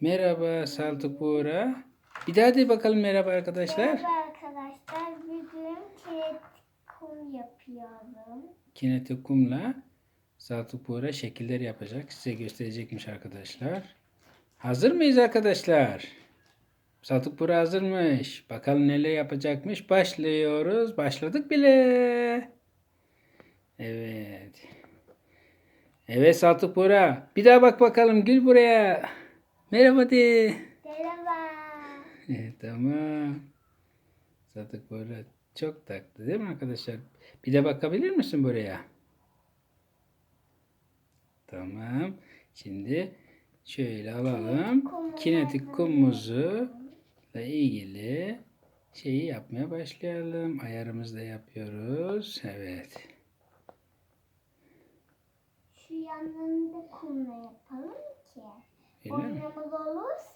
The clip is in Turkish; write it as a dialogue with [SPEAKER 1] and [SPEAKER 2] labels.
[SPEAKER 1] Merhaba Saltuk Buğra. Bir daha de bakalım merhaba arkadaşlar.
[SPEAKER 2] Merhaba arkadaşlar. Bugün kinetik kum yapıyorum.
[SPEAKER 1] Kinetik kumla Saltuk Buğra şekiller yapacak. Size gösterecekmiş arkadaşlar. Hazır mıyız arkadaşlar? Saltuk Buğra hazırmış. Bakalım neler yapacakmış. Başlıyoruz. Başladık bile. Evet. Evet Saltuk Buğra. Bir daha bak bakalım. Gül buraya. Merhaba de.
[SPEAKER 2] Merhaba.
[SPEAKER 1] Evet, tamam. Sadık böyle çok taktı değil mi arkadaşlar? Bir de bakabilir misin buraya? Tamam. Şimdi şöyle alalım. Kinetik kumumuzu ile ilgili şeyi yapmaya başlayalım. Ayarımızı da yapıyoruz. Evet.
[SPEAKER 2] Şu yanında kumla
[SPEAKER 1] Ele é.
[SPEAKER 2] é